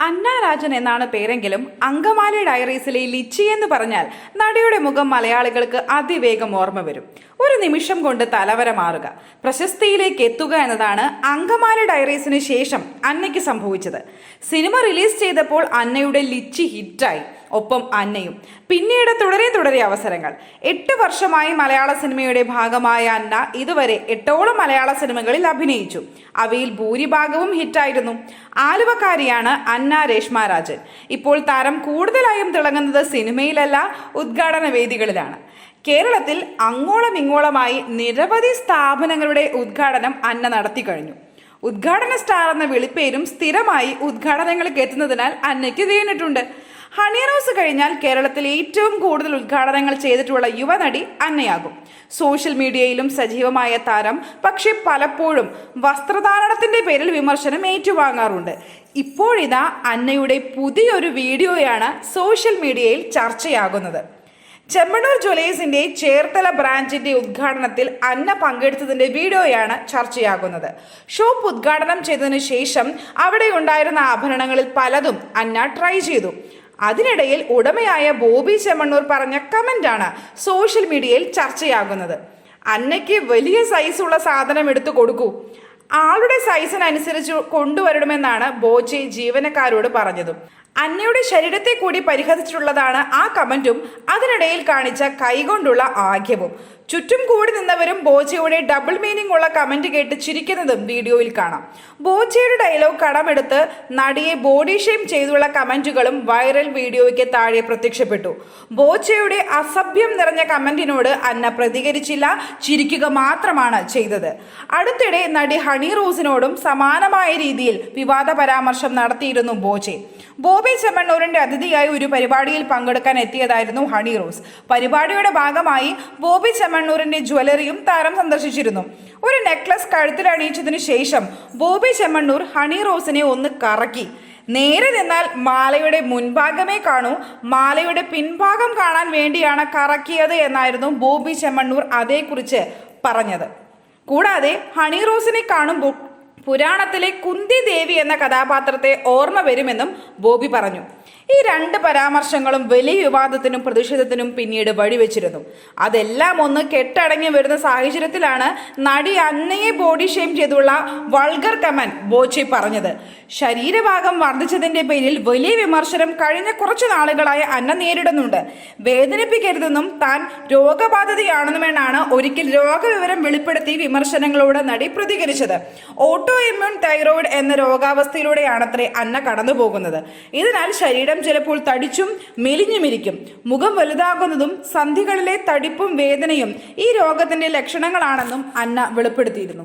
അന്ന രാജൻ എന്നാണ് പേരെങ്കിലും അങ്കമാലി ഡയറീസിലെ ലിച്ചി എന്ന് പറഞ്ഞാൽ നടിയുടെ മുഖം മലയാളികൾക്ക് അതിവേഗം ഓർമ്മ വരും. ഒരു നിമിഷം കൊണ്ട് തലവര മാറുക. പ്രശസ്തിയിലേക്ക് എത്തുക എന്നതാണ് അങ്കമാലി ഡയറീസിന് ശേഷം അന്നയ്ക്ക് സംഭവിച്ചത്. സിനിമ റിലീസ് ചെയ്തപ്പോൾ അന്നയുടെ ലിച്ചി ഹിറ്റായി. ഒപ്പം അന്നയും. പിന്നീട് തുടരെ തുടരെ അവസരങ്ങൾ. എട്ട് വർഷമായി മലയാള സിനിമയുടെ ഭാഗമായ അന്ന ഇതുവരെ എട്ടോളം മലയാള സിനിമകളിൽ അഭിനയിച്ചു. അവയിൽ ഭൂരിഭാഗവും ഹിറ്റായിരുന്നു. ആലുവക്കാരിയാണ് അന്ന രേഷ്മ രാജൻ. ഇപ്പോൾ താരം കൂടുതലായും തിളങ്ങുന്നത് സിനിമയിലല്ല ഉദ്ഘാടന വേദികളിലാണ്. കേരളത്തിൽ അങ്ങോളം ഇങ്ങോളമായി നിരവധി സ്ഥാപനങ്ങളുടെ ഉദ്ഘാടനം അന്ന നടത്തി കഴിഞ്ഞു. ഉദ്ഘാടന സ്റ്റാർ എന്ന വിളിപ്പേരും സ്ഥിരമായി ഉദ്ഘാടനങ്ങൾക്ക് എത്തുന്നതിനാൽ അന്നയ്ക്ക് വീണിട്ടുണ്ട്. ഹണി റോസ് കഴിഞ്ഞാൽ കേരളത്തിൽ ഏറ്റവും കൂടുതൽ ഉദ്ഘാടനങ്ങൾ ചെയ്തിട്ടുള്ള യുവനടി അന്നയാകും. സോഷ്യൽ മീഡിയയിലും സജീവമായ താരം പക്ഷെ പലപ്പോഴും വസ്ത്രധാരണത്തിന്റെ പേരിൽ വിമർശനം ഏറ്റുവാങ്ങാറുണ്ട്. ഇപ്പോഴിതാ അന്നയുടെ പുതിയൊരു വീഡിയോയാണ് സോഷ്യൽ മീഡിയയിൽ ചർച്ചയാകുന്നത്. ചെമ്മണൂർ ജ്വല്ലേഴ്സിന്റെ ചേർത്തല ബ്രാഞ്ചിന്റെ ഉദ്ഘാടനത്തിൽ അന്ന പങ്കെടുത്തതിന്റെ വീഡിയോയാണ് ചർച്ചയാകുന്നത്. ഷോപ്പ് ഉദ്ഘാടനം ചെയ്തതിനു ശേഷം അവിടെ ഉണ്ടായിരുന്ന ആഭരണങ്ങളിൽ പലതും അന്ന ട്രൈ ചെയ്തു. അതിനിടയിൽ ഉടമയായ ബോബി ചെമ്മണ്ണൂർ പറഞ്ഞ കമന്റാണ് സോഷ്യൽ മീഡിയയിൽ ചർച്ചയാകുന്നത്. അന്നയ്ക്ക് വലിയ സൈസുള്ള സാധനം എടുത്തു കൊടുക്കൂ. ആളുടെ സൈസിനനുസരിച്ച് കൊണ്ടുവരണമെന്നാണ് ബോച്ചെ ജീവനക്കാരോട് പറഞ്ഞത്. അന്നയുടെ ശരീരത്തെ കൂടി പരിഹസിച്ചിട്ടുള്ളതാണ് ആ കമന്റും അതിനിടയിൽ കാണിച്ച കൈകൊണ്ടുള്ള ആഗ്യവും. ചുറ്റും കൂടി നിന്നവരും ബോജയുടെ ഡബിൾ മീനിങ് ഉള്ള കമന്റ് കേട്ട് ചിരിക്കുന്നതും വീഡിയോയിൽ കാണാം. ബോജയുടെ ഡയലോഗ് കടമെടുത്ത് നടിയെ ബോഡി ഷെയിം ചെയ്തുള്ള കമന്റുകളും വൈറൽ വീഡിയോയ്ക്ക് താഴെ പ്രത്യക്ഷപ്പെട്ടു. ബോജയുടെ അസഭ്യം നിറഞ്ഞ കമന്റിനോട് അന്ന പ്രതികരിച്ചില്ല ചിരിക്കുക മാത്രമാണ് ചെയ്തത്. അടുത്തിടെ നടി ഹണി റോസിനോടും സമാനമായ രീതിയിൽ വിവാദ പരാമർശം നടത്തിയിരുന്നു ബോജെ ബോബി ചെമ്മണ്ണൂരിന്റെ അതിഥിയായി ഒരു പരിപാടിയിൽ പങ്കെടുക്കാൻ എത്തിയതായിരുന്നു ഹണി റോസ്. പരിപാടിയുടെ ഭാഗമായി ബോബി ചെമ്മണ്ണൂരിന്റെ ജ്വല്ലറിയും താരം സന്ദർശിച്ചിരുന്നു. ഒരു നെക്ലസ് കഴുത്തിൽ അണിയിച്ചതിനു ശേഷം ബോബി ചെമ്മണ്ണൂർ ഹണി റോസിനെ ഒന്ന് കറക്കി. നേരെ നിന്നാൽ മാലയുടെ മുൻഭാഗമേ കാണൂ. മാലയുടെ പിൻഭാഗം കാണാൻ വേണ്ടിയാണ് കറക്കിയത് എന്നായിരുന്നു ബോബി ചെമ്മണ്ണൂർ അതേക്കുറിച്ച് പറഞ്ഞത്. കൂടാതെ ഹണി റോസിനെ കാണുമ്പോൾ പുരാണത്തിലെ കുന്തി ദേവി എന്ന കഥാപാത്രത്തെ ഓർമ്മ വരുമെന്നും ബോബി പറഞ്ഞു. ഈ രണ്ട് പരാമർശങ്ങളും വലിയ വിവാദത്തിനും പ്രതിഷേധത്തിനും പിന്നീട് വഴിവെച്ചിരുന്നു. അതെല്ലാം ഒന്ന് കെട്ടടങ്ങി വരുന്ന സാഹചര്യത്തിലാണ് നടി അന്നയെ ബോഡി ഷെയിം ചെയ്തുള്ള വൾഗർ കമൻ ബോച്ചി പറഞ്ഞത്. ശരീരഭാഗം വർദ്ധിച്ചതിന്റെ പേരിൽ വലിയ വിമർശനം കഴിഞ്ഞ കുറച്ചു നാളുകളായി അന്ന നേരിടുന്നുണ്ട്. വേദനിപ്പിക്കരുതെന്നും താൻ രോഗബാധിതയാണെന്നുമെന്നാണ് ഒരിക്കൽ രോഗവിവരം വെളിപ്പെടുത്തി വിമർശനങ്ങളോട് നടി പ്രതികരിച്ചത്. ഓട്ടോ ഇമ്മ്യൂൺ തൈറോയിഡ് എന്ന രോഗാവസ്ഥയിലൂടെയാണത്രേ അന്ന കടന്നുപോകുന്നത്. ഇതിനാൽ ശരീരം ചിലപ്പോൾ തടിച്ചും മെലിഞ്ഞുമിരിക്കും. മുഖം വലുതാകുന്നതും സന്ധികളിലെ തടിപ്പും വേദനയും ഈ രോഗത്തിന്റെ ലക്ഷണങ്ങളാണെന്നും അന്ന വെളിപ്പെടുത്തിയിരുന്നു.